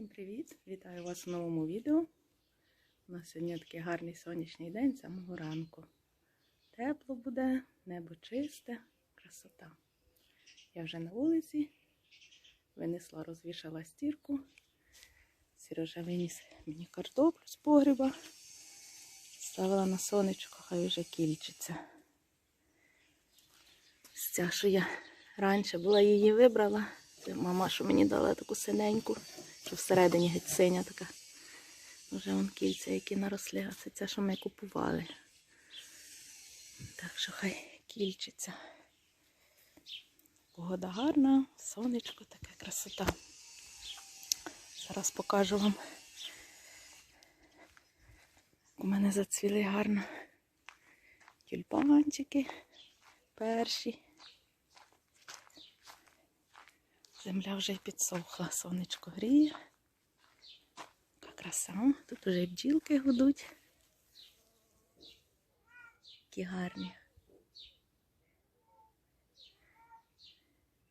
Всім привіт! Вітаю вас у новому відео. У нас сьогодні такий гарний сонячний день самого ранку. Тепло буде, небо чисте, красота. Я вже на вулиці, винесла, розвішала стірку. Сережа виніс мені картоплю з погріба. Ставила на сонечко, хай вже кільчиться. З ця, що я раніше була її вибрала. Це мама, що мені дала таку синеньку, що всередині геть синя така. Вже вон кільця, які наросли, а це ця, що ми купували. Так що хай кільчиться. Погода гарна, сонечко, така красота. Зараз покажу вам. У мене зацвіли гарно тюльпанчики перші. Земля вже підсохла, сонечко гріє. Яка краса. Тут вже бджілки гудуть. Які гарні.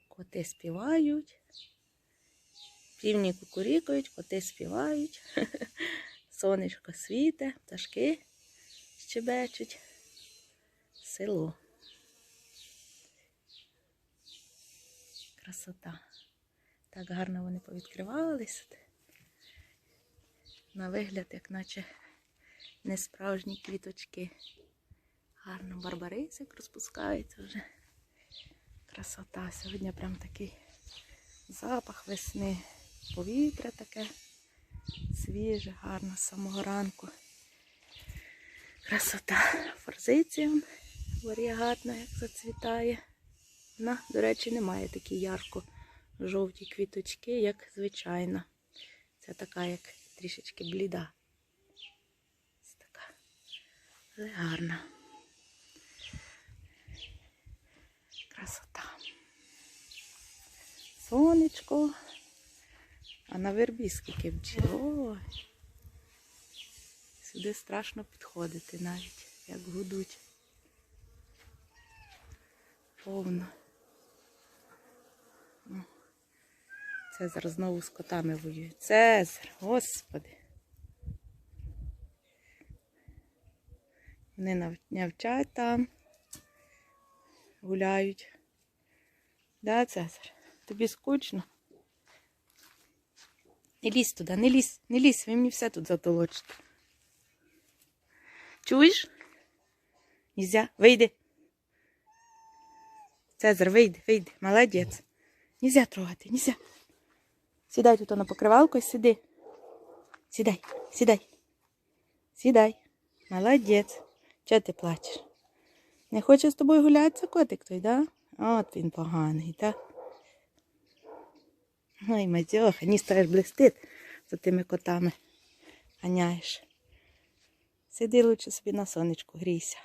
Коти співають. Півні кукурікають, коти співають. Сонечко світе, пташки щебечуть. Село. Красота. Так гарно вони повідкривалися. На вигляд, як наче не справжні квіточки. Гарно барбарисик розпускається вже. Красота. Сьогодні прям такий запах весни. Повітря таке свіже, гарно з самого ранку. Красота. Форзиція варіагатна, як зацвітає. Вона, до речі, не має такі ярко-жовті квіточки, як звичайна. Це така, як трішечки бліда. Ось така. Але гарна. Красота. Сонечко. А на вербі скільки бджіл. Ой. Сюди страшно підходити навіть, як гудуть. Повно. Цезар знову з котами воює. Цезар, господи. Вони нав- навчать там, гуляють. Да, Цезар? Тобі скучно? Не лізь туди, не лізь, не лізь, ви мені все тут затолочите. Чуєш? Нельзя, вийди. Цезар, вийди, вийди, молодець. Нельзя трогати, нельзя. Сідай тут на покривалку сиди. Сідай, сідай. Сідай. Молодець. Чого ти плачеш? Не хоче з тобою гуляти котик той, да? От він поганий, так? Ой, Мадьоха, ніс теж блистить за тими котами. Ганяєш. Сиди лучше собі на сонечку, грійся.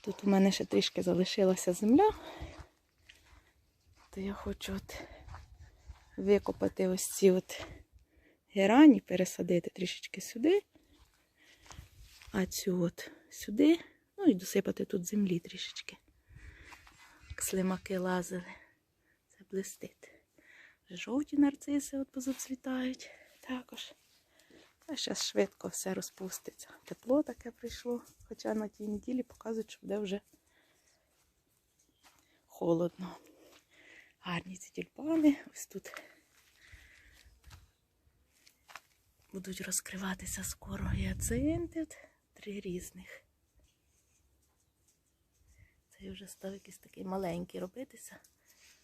Тут у мене ще трішки залишилася земля, то я хочу от викопати ось ці от герані, пересадити трішечки сюди, а цю от сюди, ну і досипати тут землі трішечки. Як слимаки лазили. Це блистить. Жовті нарциси от позацвітають також. А зараз швидко все розпуститься. Тепло таке прийшло, хоча на тій неділі показують, що буде вже холодно. Гарні ці тюльпани. Ось тут будуть розкриватися скоро гіацинти. Три різних. Цей вже став якийсь такий маленький робитися.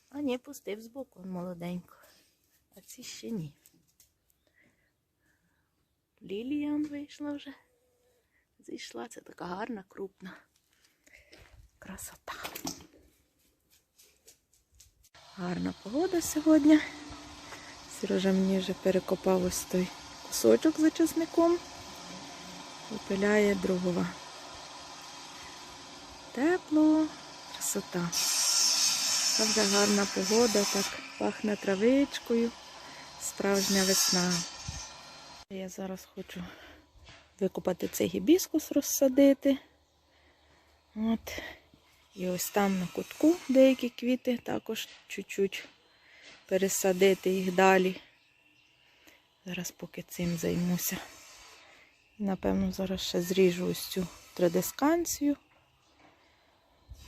А ні, пустив збоку, он молоденько. А ці ще ні. Лілія вийшла вже. Зійшла, це така гарна, крупна. Красота. Гарна погода сьогодні. Сережа мені вже перекопав ось той кусочок за часником. Випиляє другого. Тепло, красота. Та вже гарна погода, так пахне травичкою. Справжня весна. Я зараз хочу викопати цей гібіскус, розсадити. От. І ось там на кутку деякі квіти також чуть-чуть пересадити їх далі. Зараз поки цим займуся. Напевно, зараз ще зріжу ось цю традисканцію.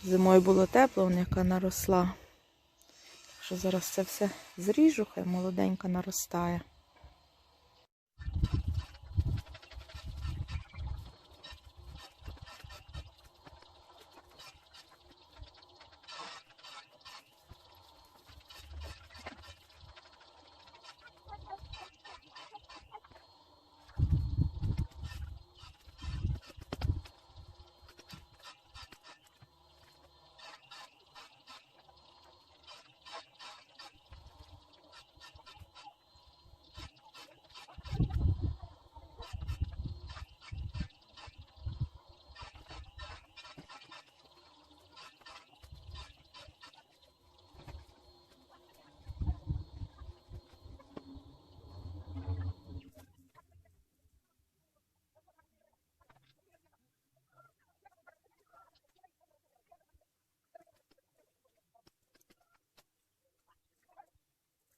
Зимою було тепло, вона яка наросла. Так що зараз це все зріжу, хай молоденька наростає.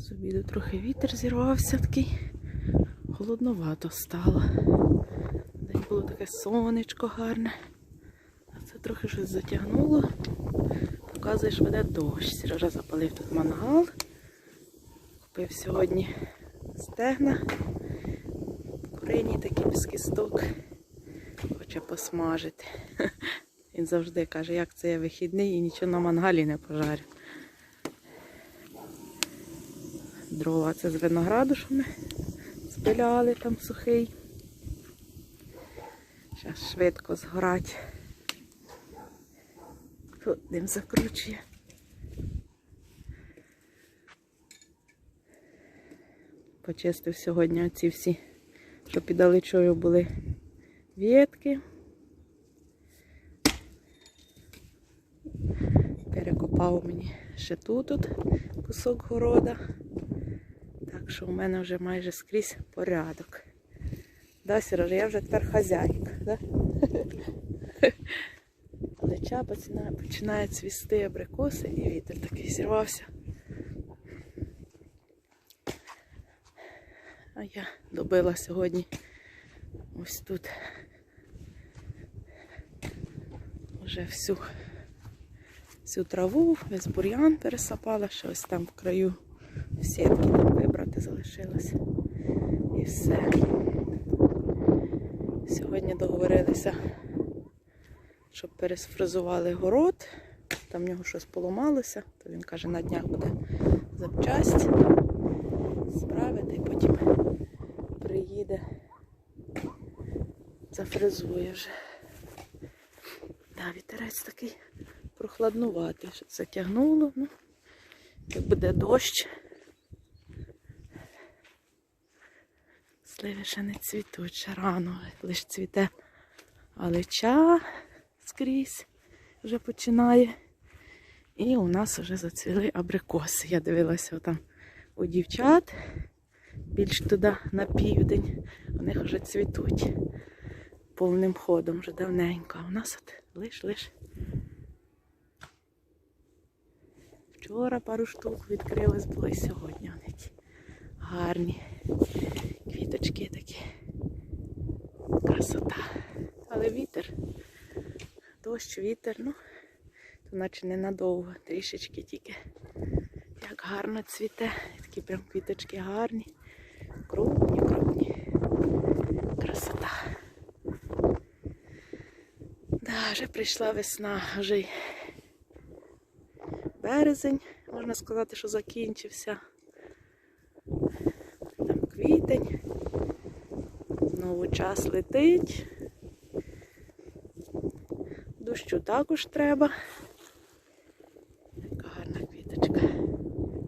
З обіду трохи вітер зірвався такий. Холодновато стало. День було таке сонечко гарне. А це трохи щось затягнуло. Показує, що веде дощ. Сережа запалив тут мангал. Купив сьогодні стегна. Курині такі без. Хоче посмажити. Він завжди каже, як це я вихідний і нічого на мангалі не пожарю. Дрова це з винограду, що ми спиляли там сухий. Зараз швидко згорать. Тут дим закручує. Почистив сьогодні оці всі, що під аличою були ветки. Перекопав мені ще тут, тут кусок города. Що у мене вже майже скрізь порядок. Да, Сережа, я вже тепер хазяйка, да? Лича починає, починає цвісти абрикоси і вітер такий зірвався. А я добила сьогодні ось тут вже всю, всю траву, весь бур'ян пересапала, що ось там в краю сітки там вибрати залишилося. І все. Сьогодні договорилися, щоб пересфрезували город. Там в нього щось поламалося, то він каже, на днях буде запчасть справити і потім приїде, зафрезує вже. Да, вітерець такий прохладнуватий, що затягнуло. Ну, як буде дощ. Сливи ще не цвітуть, ще рано, лише цвіте алеча скрізь вже починає. І у нас вже зацвіли абрикоси. Я дивилася там у дівчат більш туди на південь. У них вже цвітуть повним ходом вже давненько. А у нас от лиш-лиш. Вчора пару штук відкрились, було і сьогодні гарні квіточки такі. Красота. Але вітер, дощ, вітер, ну, то наче ненадовго, трішечки тільки. Як гарно цвіте. Такі прям квіточки гарні. Крупні, крупні. Красота. Да, вже прийшла весна, вже й березень, можна сказати, що закінчився. Там квітень. Знову час летить. Дощу також треба. Яка гарна квіточка.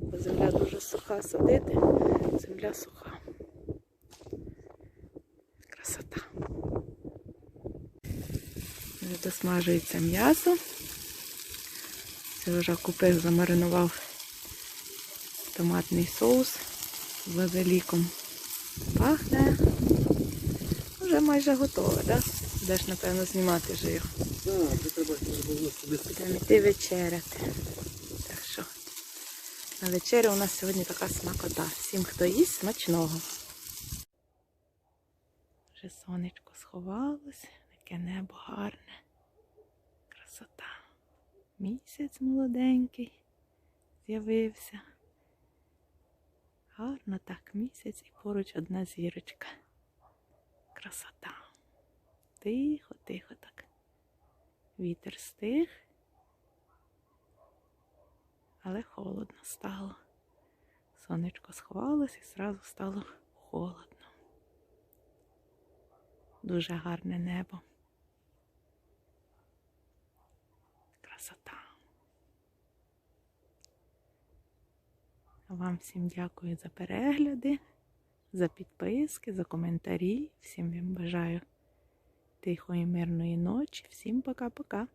Бо земля дуже суха садити. Земля суха. Красота. Досмажується м'ясо. Це вже купив, замаринував томатний соус базиліком. Пахне. Вже майже готове, так? Будеш, напевно, знімати вже його. Будемо йти вечеряти. Так що на вечерю у нас сьогодні така смакота. Всім, хто їсть, смачного. Вже сонечко сховалось, таке небо гарне. Красота. Місяць молоденький з'явився. Гарно так місяць і поруч одна зірочка. Красота. Тихо, тихо так. Вітер стих, але холодно стало. Сонечко сховалось і зразу стало холодно. Дуже гарне небо. Красота. Вам всім дякую за перегляди, за підписки, за коментарі. Всім бажаю тихої, мирної ночі. Всім пока-пока.